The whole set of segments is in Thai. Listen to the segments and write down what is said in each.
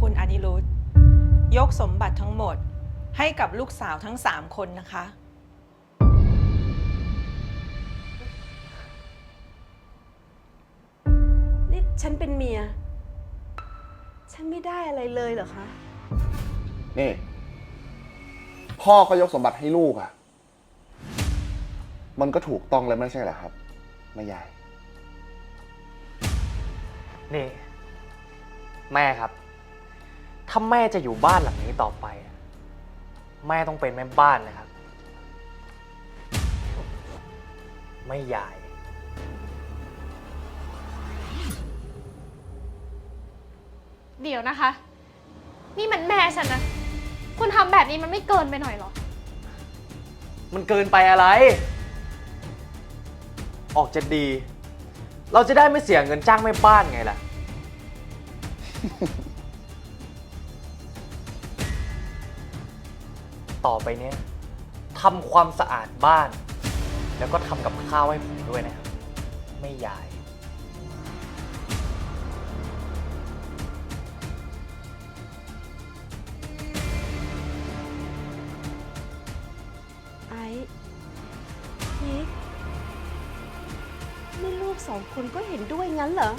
คุณอนิรุธยกสมบัติทั้งหมดให้กับลูกสาวทั้งสามคนนะคะ นี่ฉันเป็นเมีย ฉันไม่ได้อะไรเลยเหรอคะ นี่ พ่อเขายกสมบัติให้ลูกอะ่ะ มันก็ถูกต้องแล้วไม่ใช่เหรอครับแม่ยาย นี่ แม่ครับ ถ้าแม่จะอยู่บ้านหลังนี้ต่อไปอะแม่ต้องเป็นแม่บ้านนะครับ ไม่ยาย เดี๋ยวนะคะ นี่มันแม่ฉันนะ คุณทำแบบนี้มันไม่เกินไปหน่อยเหรอ มันเกินไปอะไร ออกจะดี เราจะได้ไม่เสียเงินจ้างแม่บ้านไงล่ะ ต่อไปเนี้ยทำความสะอาดบ้าน แล้วก็ทำกับข้าวให้ผมด้วยนะครับ ไม่ยาย ไอ้พีคนี่ลูกสองคนก็เห็นด้วยงั้นเหรอ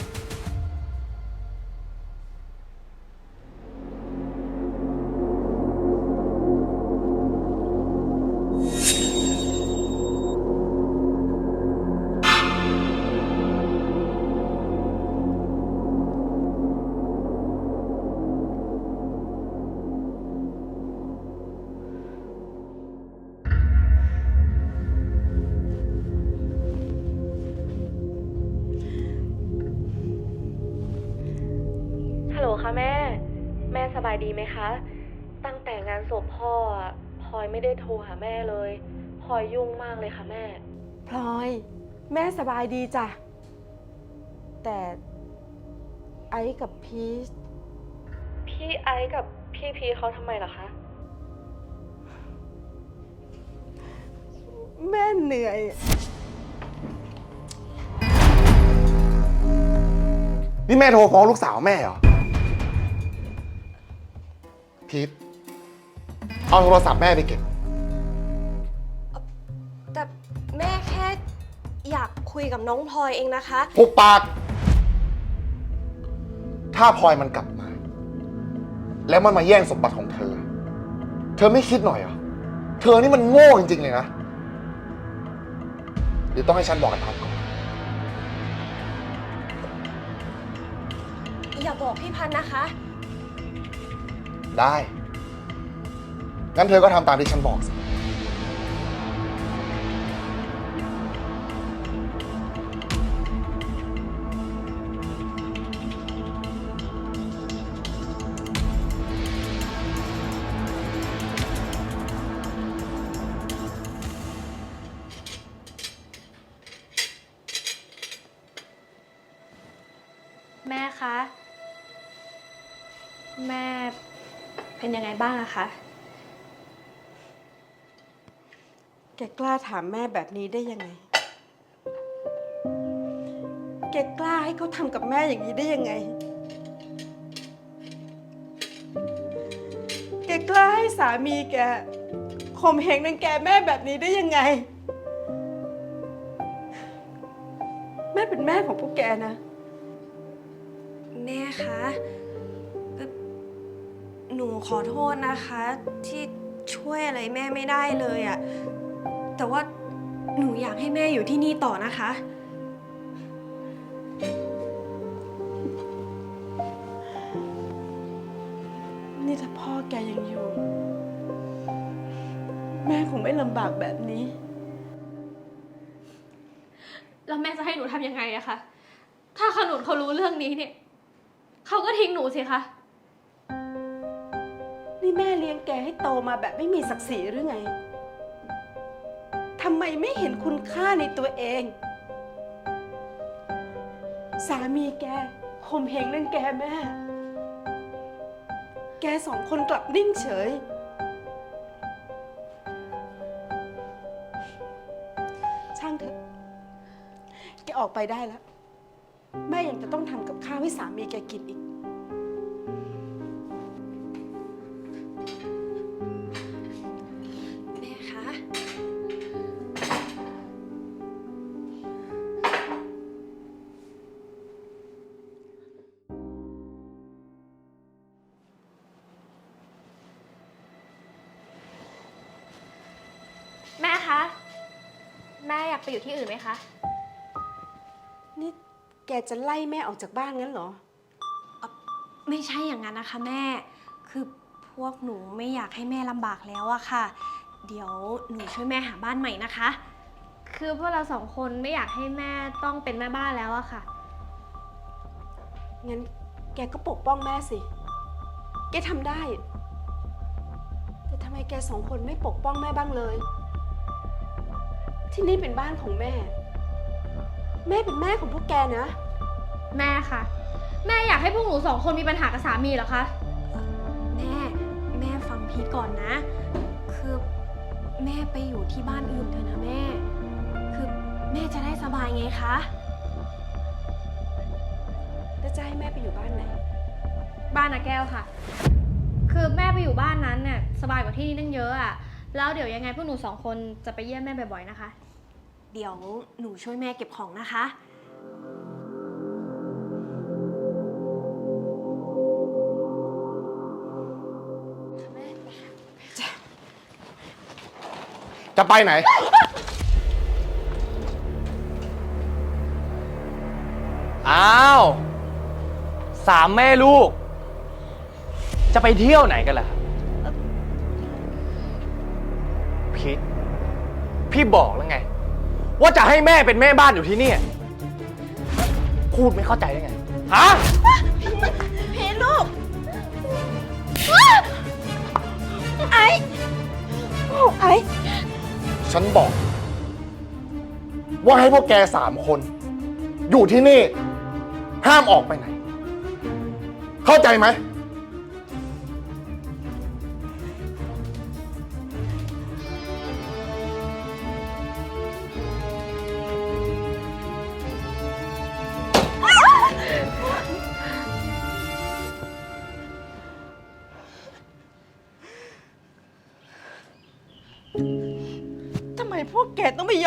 ดีไหมคะ ตั้งแต่งานศพพ่ออะพลอยไม่ได้โทรหาแม่เลยพลอยยุ่งมากเลยค่ะแม่ พลอย แม่สบายดีจ้ะ แต่ไอ้กับพีชพี่ไอซ์กับพี่พีเขาทำไมล่ะคะ แม่เหนื่อย นี่แม่โทรฟ้องลูกสาวแม่เหรอ พีทเอาโทรศัพท์แม่ไปเก็บ แต่แม่แค่อยากคุยกับน้องพลอยเองนะคะ ปุบปาก ถ้าพลอยมันกลับมา แล้วมันมาแย่งสมบัติของเธอ เธอไม่คิดหน่อยเหรอ เธอนี่มันโง่จริงๆเลยนะ หรือต้องให้ฉันบอกกับพัดก่อน อย่าบอกพี่พันธ์นะคะ ได้ งั้นเธอก็ทำตามที่ฉันบอกสิ ยังไงบ้างอะคะ แกกล้าถามแม่แบบนี้ได้ยังไง แกกล้าให้เขาทำกับแม่อย่างนี้ได้ยังไง แกกล้าให้สามีแกข่มเหงนังแกแม่แบบนี้ได้ยังไง แม่เป็นแม่ของพวกแกนะ แม่คะเอ่อ หนูขอโทษนะคะ ที่ช่วยอะไรแม่ไม่ได้เลยอะแต่ว่าหนูอยากให้แม่อยู่ที่นี่ต่อนะคะ นี่ถ้าพ่อแกยังอยู่ แม่คงไม่ลำบากแบบนี้ แล้วแม่จะให้หนูทำยังไงอะคะ ถ้าขนุนเขารู้เรื่องนี้เนี่ย เขาก็ทิ้งหนูสิคะนี่แม่ เลี้ยงแกให้โตมาแบบไม่มีศักดิ์ศรีหรือไง ทำไมไม่เห็นคุณค่าในตัวเอง สามีแกข่มเหงเรื่องแกแม่ แกสองคนกลับนิ่งเฉย ช่างเถอะ แกออกไปได้แล้ว แม่ยังจะต้องทำกับข้าวให้สามีแกกินอีก จะไล่แม่ออกจากบ้านงั้นเหรอ ไม่ใช่อย่างนั้นนะคะแม่ คือพวกหนูไม่อยากให้แม่ลำบากแล้วอะค่ะ เดี๋ยวหนูช่วยแม่หาบ้านใหม่นะคะ คือพวกเราสองคนไม่อยากให้แม่ต้องเป็นแม่บ้านแล้วอะค่ะ งั้นแกก็ปกป้องแม่สิ แกทำได้ แต่ทำไมแกสองคนไม่ปกป้องแม่บ้างเลย ที่นี่เป็นบ้านของแม่ แม่เป็นแม่ของพวกแกนะ แม่ค่ะแม่อยากให้พวกหนูสองคนมีปัญหากับสามีเหรอคะ แม่ แม่ฟังพี่ก่อนนะ คือแม่ไปอยู่ที่บ้านอื่นเถอะนะแม่ คือแม่จะได้สบายไงคะ แล้วจะให้แม่ไปอยู่บ้านไหน บ้านนาแก้วค่ะ คือแม่ไปอยู่บ้านนั้นเนี่ยสบายกว่าที่นี่ตั้งเยอะอะแล้วเดี๋ยวยังไงพวกหนูสองคนจะไปเยี่ยมแม่บ่อยๆนะคะ เดี๋ยวหนูช่วยแม่เก็บของนะคะ จะไปไหน อ้าวสามแม่ลูก จะไปเที่ยวไหนกันล่ะครับพีทพี่บอกแล้วไง ว่าจะให้แม่เป็นแม่บ้านอยู่ที่เนี่ย พูดไม่เข้าใจได้ไง ฮะ ฉันบอก ว่าให้พวกแกสามคน อยู่ที่นี่ ห้ามออกไปไหน เข้าใจไหม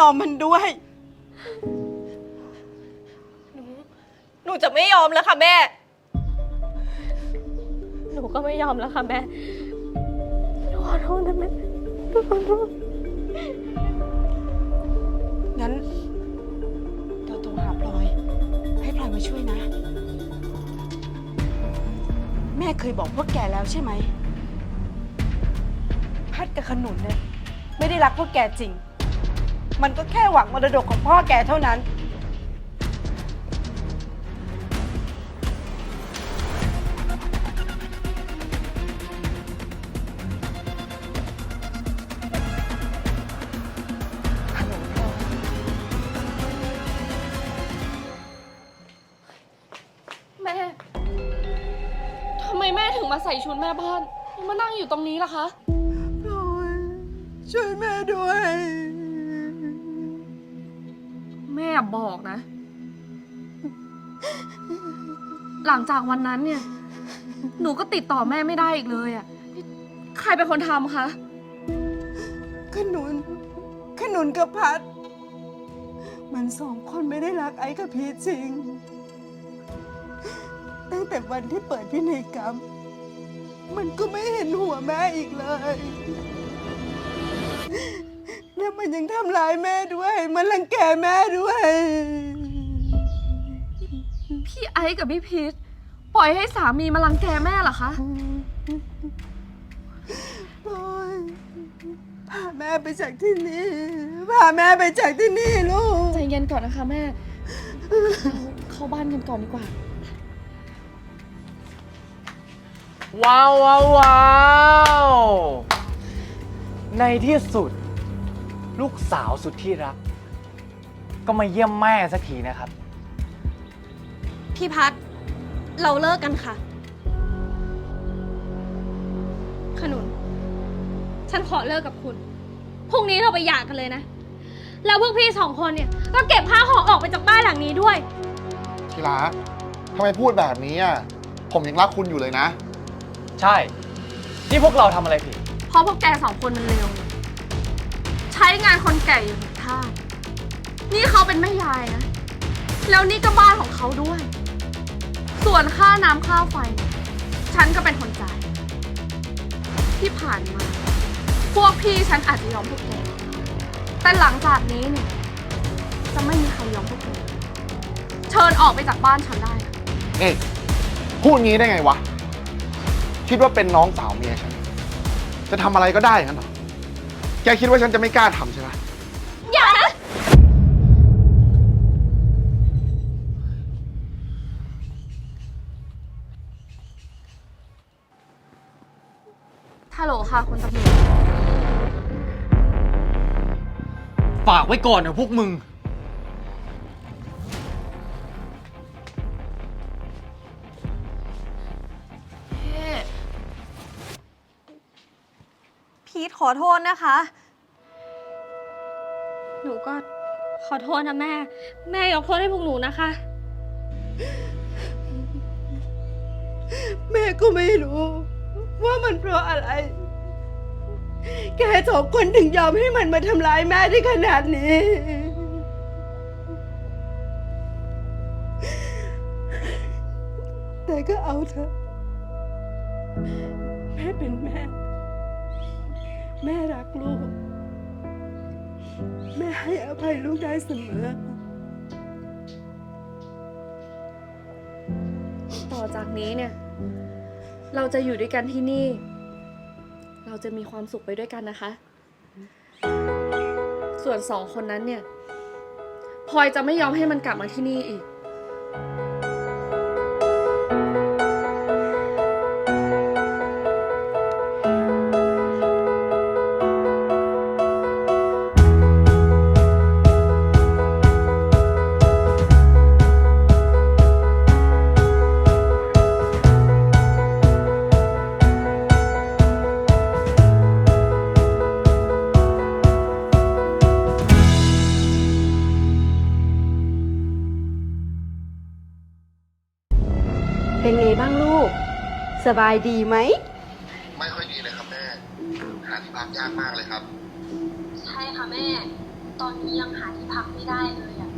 องไปยอมมันด้วย หนูจะไม่ยอมแล้วค่ะแม่ หนูก็ไม่ยอมแล้วค่ะแม่ หนูขอโทษนะแม่หนูขอโทษงั้นเราโทรหาพลอย ให้พลอยมาช่วยนะ แม่เคยบอกพวกแกแล้วใช่ไหม พัดกับขนุนเนี่ยไม่ได้รักพวกแกจริง มันก็แค่หวังมรดกของพ่อแกเท่านั้น แม่ ทำไมแม่ถึงมาใส่ชุดแม่บ้านแล้วมานั่งอยู่ตรงนี้ล่ะคะพลอยช่วยแม่ด้วย แม่บอกนะ หลังจากวันนั้นเนี่ย หนูก็ติดต่อแม่ไม่ได้อีกเลยอะนี่ใครเป็นคนทำคะ ขนุน ขนุนกับพัด มันสองคนไม่ได้รักไอ้กับพีชจริง ตั้งแต่วันที่เปิดพินัยกรรม มันก็ไม่เห็นหัวแม่อีกเลย แล้วมันยังทำร้ายแม่ด้วย มันรังแกแม่ด้วย พี่ไอ้กับพี่พีทปล่อยให้สามีมารังแกแม่เหรอคะพลอยพาแม่ไปจากที่นี่พาแม่ไปจากที่นี่ลูก ใจเย็นก่อนนะคะแม่เราเข้าบ้านกันก่อนดีกว่า ว้าวว้าวว้าวในที่สุด ลูกสาวสุดที่รัก ก็มาเยี่ยมแม่สักทีนะครับ พี่พัดเราเลิกกันค่ะ ขนุน ฉันขอเลิกกับคุณ พรุ่งนี้เราไปหย่ากันเลยนะ แล้วพวกพี่สองคนเนี่ย ก็เก็บผ้าห่อออกไปจากบ้านหลังนี้ด้วย ทีรักทำไมพูดแบบนี้อะ ผมยังรักคุณอยู่เลยนะ ใช่ นี่พวกเราทำอะไรผิด เพราะพวกแกสองคนมันเร็ว ใช้งานคนแก่อยู่ในท่านี่เขาเป็นแม่ยายนะ แล้วนี่ก็บ้านของเขาด้วย ส่วนค่าน้ำค่าไฟ ฉันก็เป็นคนจ่าย ที่ผ่านมา พวกพี่ฉันอาจจะยอมพวกแก แต่หลังจากนี้เนี่ย จะไม่มีใครยอมพวกคุณเชิญออกไปจากบ้านฉันได้นะนี่พูดงี้ได้ไงวะ คิดว่าเป็นน้องสาวเมียฉัน จะทำอะไรก็ได้งั้นเหรอ แกคิดว่าฉันจะไม่กล้าทำใช่ไหมอย่านะ ฮัลโหลค่ะคุณตำรวจ ฝากไว้ก่อนนะพวกมึง อโทษนะคะ หนูก็ขอโทษนะแม่ แม่ยกโทษให้พวกหนูนะคะ แม่ก็ไม่รู้ ว่ามันเพราะอะไร แกสองคนถึงยอมให้มันมาทำร้ายแม่ได้ขนาดนี้ แต่ก็เอาเถอะแม่เป็นแม่ แม่รักลูก แม่ให้อภัยลูกได้เสมอ ต่อจากนี้เนี่ย เราจะอยู่ด้วยกันที่นี่ เราจะมีความสุขไปด้วยกันนะคะ ส่วนสองคนนั้นเนี่ยพลอยจะไม่ยอมให้มันกลับมาที่นี่อีก สบายดีไหม ไม่ค่อยดีเลยครับแม่ หาที่พักยากมากเลยครับ ใช่ค่ะแม่ ตอนนี้ยังหาที่พักไม่ได้เลยอะ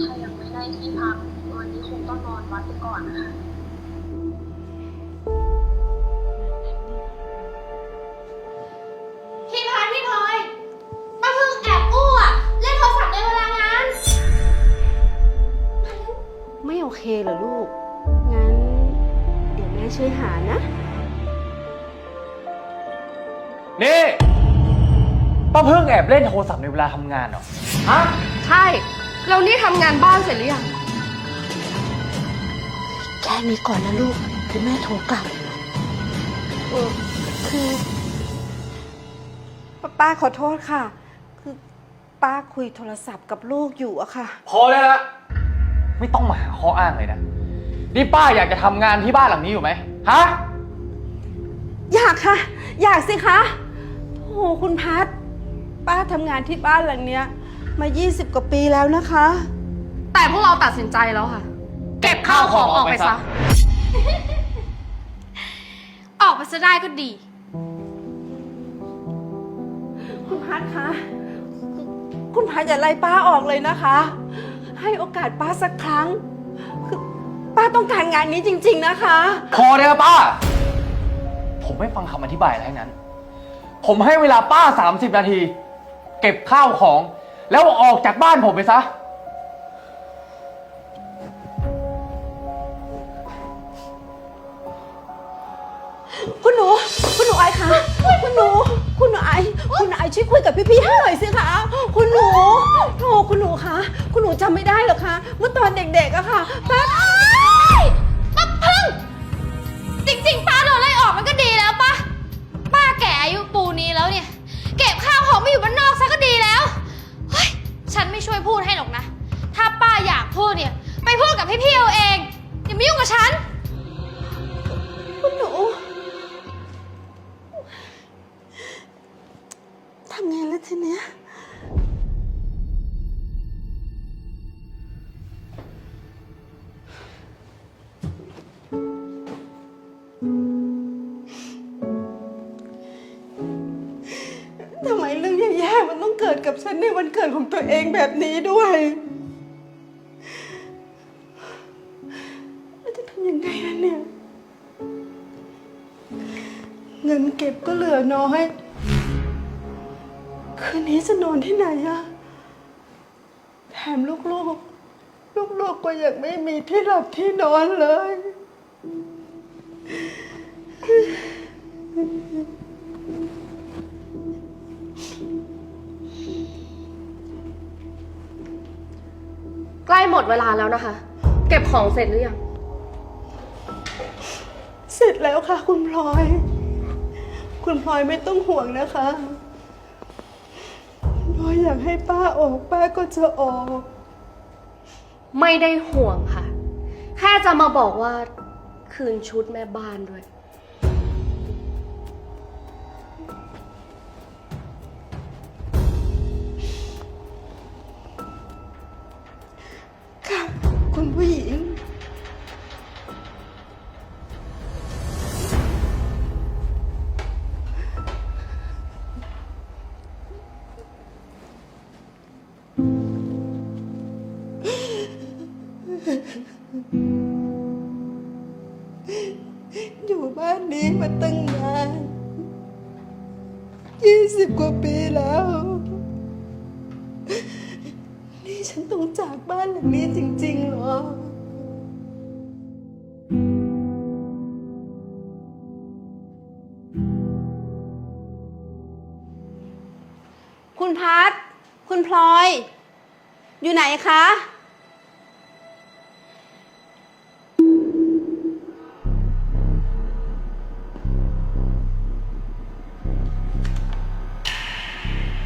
ถ้ายังไม่ได้ที่พัก วันนี้คงต้องนอนวัดไปก่อนนะคะ พี่พายพี่พลอยมาเพิ่งแอบอู้อะ เล่นโทรศัพท์ในเวลางาน ไม่โอเคเหรอลูกงั้นเดี๋ยวแม่ ช่วยหานะ นี่ป้าเพิ่งแอบเล่นโทรศัพท์ในเวลาทำงานเหรอ ฮะ ใช่ เรานี่ทำงานบ้านเสร็จหรือยัง แค่นี้ก่อนนะลูกเดี๋ยวแม่โทรกลับเออคือปป้าขอโทษค่ะ คือป้าคุยโทรศัพท์กับลูกอยู่อะค่ะ พอได้ละ ไม่ต้องมาหาข้ออ้างเลยนะ นี่ป้าอยากจะทำงานที่บ้านหลังนี้อยู่ไหมฮะ อยากค่ะ อยากสิคะโอ้คุณพัด ป้าทำงานที่บ้านหลังเนี้ย มา 20 กว่าปีแล้วนะคะ แต่พวกเราตัดสินใจแล้วค่ะ เก็บข้าวของออกไปซะ ออกมาซะได้ก็ดี คุณพัดคะคุณพัดอย่าไล่ป้าออกเลยนะคะ ให้โอกาสป้าสักครั้ง คือ ป้าต้องการงานนี้จริง ๆนะคะ พอได้แล้วป้า ผมไม่ฟังคำอธิบายอะไรทั้งนั้น ผมให้เวลาป้า 30 นาที เก็บข้าวของ แล้วออกจากบ้านผมไปซะ คุณหนูคุณหนู ไอคะคุณหนู คุณหนูไอคุณหนูไอช่วยคุยกับพี่ๆให้หน่อยสิคะคุณหนูโธ่คุณหนูคะคุณหนูจำไม่ได้เหรอคะเมื่อตอนเด็กๆอะค่ะป้าป้าพึ่ง จริงๆ ป้าโดนไล่ออกมันก็ดีแล้วป้าป้าแก่อายุปูนี้แล้วเนี่ย เก็บข้าวของไม่อยู่บ้านนอกซะก็ดีแล้วเฮ้ยฉันไม่ช่วยพูดให้หรอกนะ ถ้าป้าอยากพูดเนี่ย ไปพูดกับพี่ๆเอาเองอย่ามายุ่งกับฉัน ทำไงแล้วทีเนี้ยทำไมเรื่องแย่ๆมันต้องเกิดกับฉันในวันเกิดของตัวเองแบบนี้ด้วยแล้วจะทำยังไงล่ะเนี่ย เงินเก็บก็เหลือน้อย คืนนี้จะนอนที่ไหนอะแถมลูกๆ ลูกๆก็ยังไม่มีที่หลับที่นอนเลย ใกล้หมดเวลาแล้วนะคะ เก็บของเสร็จหรือยัง เสร็จแล้วค่ะ คุณพลอย คุณพลอยไม่ต้องห่วงนะคะพล อยอยากให้ป้าออกป้าก็จะออก ไม่ได้ห่วงค่ะ แค่จะมาบอกว่า คืนชุดแม่บ้านด้วย ค่ะ คุณผู้หญิง นคะ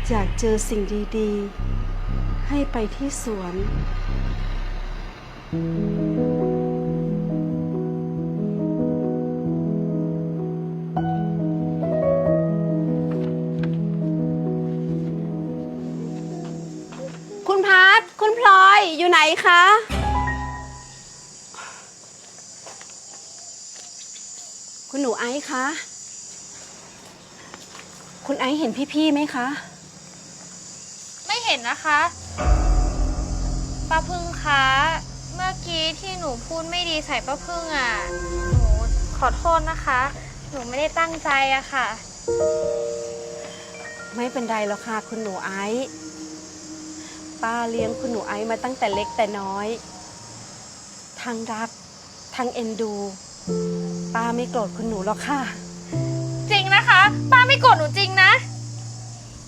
อยากเจอสิ่งดี ๆ ให้ไปที่สวนคุณ นคะ คุณหนูไอซ์คะ คุณไอซ์เห็นพี่ๆไหมคะ ไม่เห็นนะคะป้าพึ่งคะ เมื่อกี้ที่หนูพูดไม่ดีใส่ป้าพึ่งอะ หนูขอโทษนะคะ หนูไม่ได้ตั้งใจอะค่ะ ไม่เป็นไรหรอกค่ะ คุณหนูไอซ์ ป้าเลี้ยงคุณหนูไอซ์มาตั้งแต่เล็กแต่น้อย ทั้งรัก ทั้งเอ็นดู ป้าไม่โกรธคุณหนูหรอกค่ะ จริงนะคะ ป้าไม่โกรธหนูจริงนะ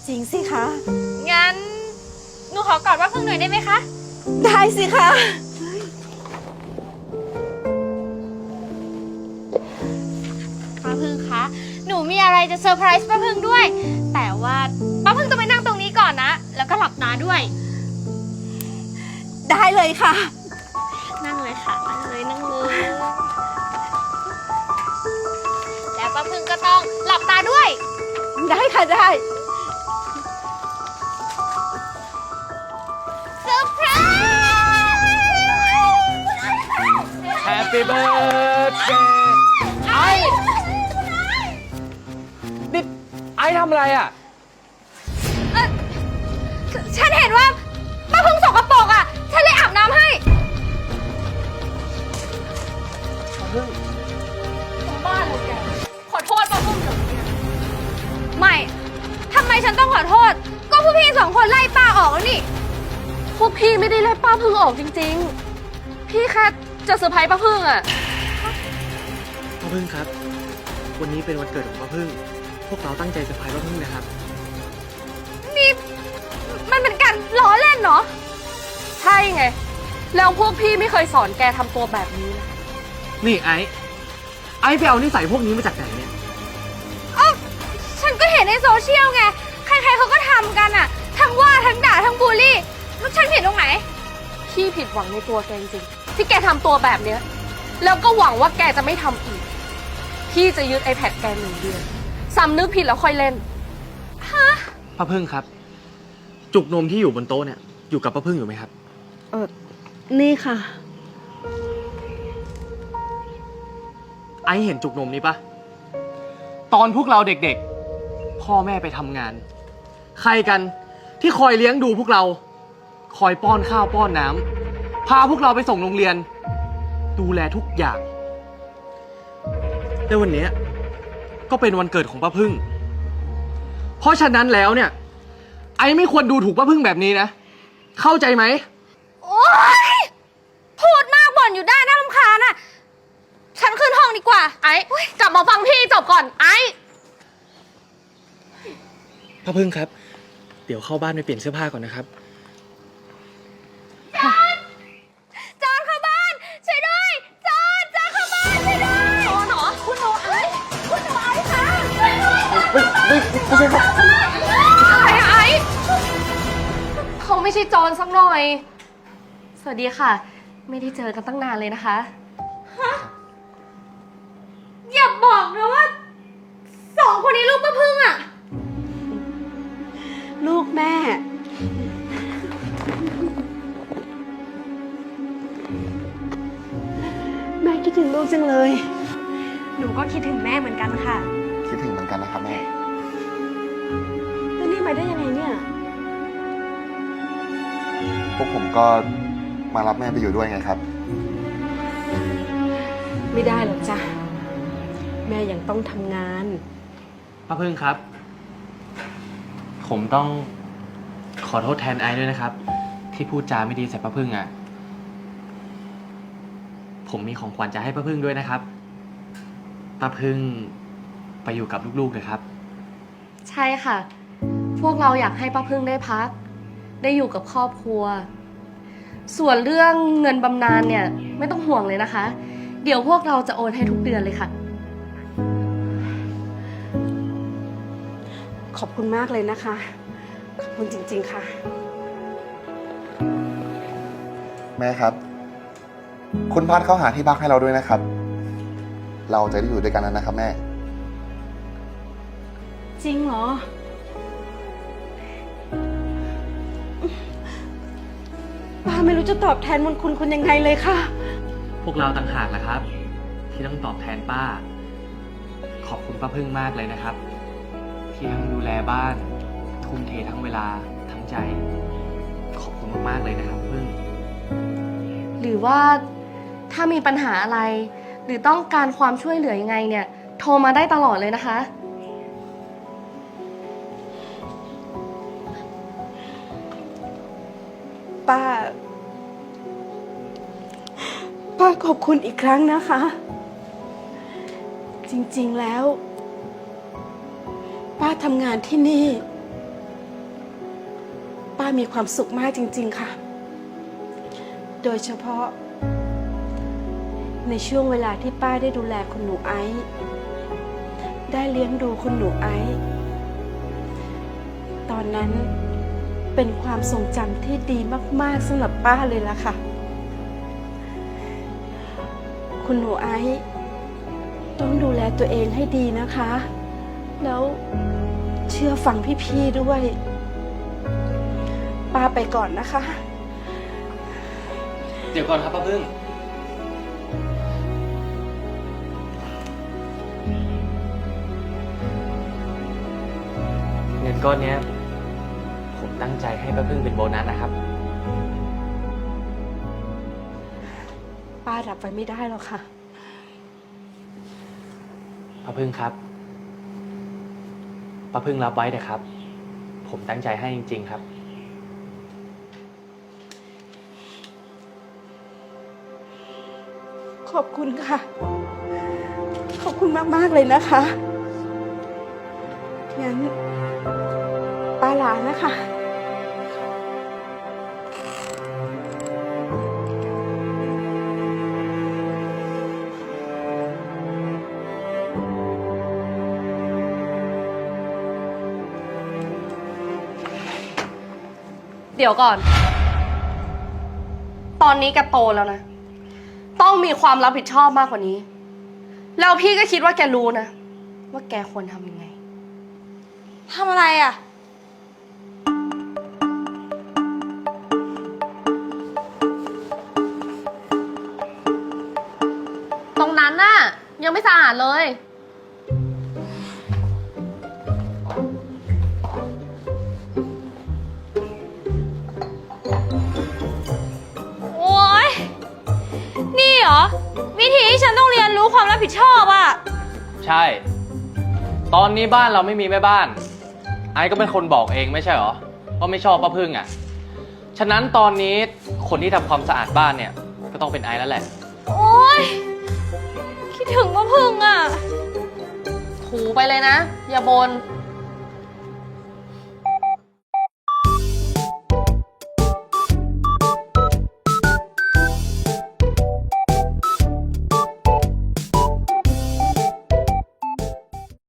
จริงสิคะ งั้น หนูขอกอดป้าพึ่งหน่อยได้ไหมคะ ได้สิคะ ป้าพึ่งคะ หนูมีอะไรจะเซอร์ไพรส์ป้าพึ่งด้วย แต่ว่าป้าพึ่งต้องไปนั่งตรงนี้ก่อนนะ แล้วก็หลับตาด้วย ได้เลยค่ะ นั่งเลยค่ะ นั่งเลยนั่งเลย แล้วป้าพึ่งก็ต้องหลับตาด้วย ได้ค่ะได้เซอร์ไพรส์ Happy birthday ไอ้นี่ไอ้ทำอะไรอะเอ่อฉันเห็นว่าป้าพึ่งสกปรกอะ บ้านเลยแก ขอโทษป้าพึ่งเถอะไม่ทำไมฉันต้องขอโทษ ก็ผู้พี่สองคนไล่ป้าออกแล้วนี่ พวกพี่ไม่ได้ไล่ป้าพึ่งออกจริง ๆ พี่แค่จะเซอร์ไพรส์ป้าพึ่งอะ ป้าพึ่งครับ วันนี้เป็นวันเกิดของป้าพึ่ง พวกเราตั้งใจเซอร์ไพรส์ป้าพึ่งนะครับ นี่มันเป็นการล้อเล่นเนาะใช่ไง แล้วพวกพี่ไม่เคยสอนแกทำตัวแบบนี้ นะนี่ไอ้ไอ้ไปเอานิสัยพวกนี้มาจากไหนเนี่ยอ้าวฉันก็เห็นในโซเชียลไง ใครๆเขาก็ทำกันอะทั้งว่าทั้งด่าทั้งบูลลี่ แล้วฉันผิดตรงไหน พี่ผิดหวังในตัวแกจริงๆที่แกทำตัวแบบเนี้ย แล้วก็หวังว่าแกจะไม่ทำอีก พี่จะยึด iPad แกหนึ่งเดือนสำนึกผิดแล้วค่อยเล่นป้าพึ่งครับ จุกนมที่อยู่บนโต๊ะเนี่ย อยู่กับป้าพึ่งอยู่ไหมครับ เออนี่ค่ะ อ้เห็นจุกนมนี้ปะตอนพวกเราเด็กๆ พ่อแม่ไปทำงาน ใครกันที่คอยเลี้ยงดูพวกเรา คอยป้อนข้าวป้อนน้ำพาพวกเราไปส่งโรงเรียน ดูแลทุกอย่าง แต่วันนี้ก็เป็นวันเกิดของป้าพึ่ง เพราะฉะนั้นแล้วเนี่ย ไอ้ไม่ควรดูถูกป้าพึ่งแบบนี้นะ เข้าใจไหม โอ๊ยพูดมากบ่นอยู่ได้น่ารำคาญอะ ฉันขึ้นห้องดีกว่า ไอ้กลับมาฟังพี่จบก่อน ไอ้ป้าพึ่งครับ เดี๋ยวเข้าบ้านไปเปลี่ยนเสื้อผ้าก่อนนะครับ จอนเข้าบ้าน ช่วยด้วย จอนจอนเข้าบ้านช่วยด้วยจอนเหรอคุณหนูไอซ์คุณหนูไอซ์ค่ะช่วยด้วยไม่ไม่ใช่ครับอะไรอะไอ้เขาไม่ใช่โจรสักหน่อย สวัสดีค่ะ ไม่ได้เจอกันตั้งนานเลยนะคะ จังเลย หนูก็คิดถึงแม่เหมือนกันค่ะ คิดถึงเหมือนกันนะครับแม่ แล้วนี่มาได้ยังไงเนี่ย พวกผมก็มารับแม่ไปอยู่ด้วยไงครับ ไม่ได้หรอกจ้ะ แม่ยังต้องทำงาน ป้าพึ่งครับ ผมต้องขอโทษแทนไอซ์ด้วยนะครับ ที่พูดจาไม่ดีใส่ป้าพึ่งอะ ผมมีของขวัญจะให้ป้าพึ่งด้วยนะครับ ป้าพึ่งไปอยู่กับลูกๆเลยครับ ใช่ค่ะ พวกเราอยากให้ป้าพึ่งได้พัก ได้อยู่กับครอบครัว ส่วนเรื่องเงินบำนาญเนี่ยไม่ต้องห่วงเลยนะคะ เดี๋ยวพวกเราจะโอนให้ทุกเดือนเลยค่ะ ขอบคุณมากเลยนะคะ ขอบคุณจริง ๆ ค่ะ แม่ครับ คุณพัดเข้าหาที่พักให้เราด้วยนะครับ เราจะได้อยู่ด้วยกันนั้นนะครับแม่ จริงเหรอ ป้าไม่รู้จะตอบแทนบุญคุณคุณยังไงเลยค่ะ พวกเราต่างหากแหละครับ ที่ต้องตอบแทนป้า ขอบคุณป้าพึ่งมากเลยนะครับ ที่ทั้งดูแลบ้าน ทุ่มเททั้งเวลาทั้งใจ ขอบคุณมากๆเลยนะครับพึ่ง หรือว่า ถ้ามีปัญหาอะไร หรือต้องการความช่วยเหลือยังไงเนี่ย โทรมาได้ตลอดเลยนะคะ ป้า ป้าขอบคุณอีกครั้งนะคะ จริงๆแล้ว ป้าทำงานที่นี่ ป้ามีความสุขมากจริง ๆ ค่ะ โดยเฉพาะ ในช่วงเวลาที่ป้าได้ดูแลคุณหนูไอซ์ได้เลี้ยงดูคุณหนูไอซ์ตอนนั้นเป็นความทรงจำที่ดีมาก ๆสำหรับป้าเลยล่ะค่ะ คุณหนูไอซ์ต้องดูแลตัวเองให้ดีนะคะ แล้วเชื่อฟังพี่ๆด้วย ป้าไปก่อนนะคะ เดี๋ยวก่อนครับป้าพึ่ง ก้อนเนี้ยผมตั้งใจให้ป้าพึ่งเป็นโบนัสนะครับ ป้ารับไว้ไม่ได้หรอกค่ะ ป้าพึ่งครับ ป้าพึ่งรับไว้นะครับ ผมตั้งใจให้จริง ๆ ครับ ขอบคุณค่ะ ขอบคุณมาก ๆ เลยนะคะ งั้น ป้าลานะคะ เดี๋ยวก่อน ตอนนี้แกโตแล้วนะ ต้องมีความรับผิดชอบมากกว่านี้ แล้วพี่ก็คิดว่าแกรู้นะ ว่าแกควรทำยังไง ทำอะไรอะั้นน่ะ ยังไม่สะอาดเลย โอ๊ย นี่เหรอ วิธีที่ฉันต้องเรียนรู้ความรับผิดชอบอะใช่ ตอนนี้บ้านเราไม่มีแม่บ้าน ไอ้ก็เป็นคนบอกเองไม่ใช่เหรอว่าไม่ชอบป้าพึ่งอะ ฉะนั้นตอนนี้คนที่ทำความสะอาดบ้านเนี่ย ก็ต้องเป็นไอ้แล้วแหละ โอ๊ย ถึงพระพึ่งอะถูไปเลยนะ อย่าบน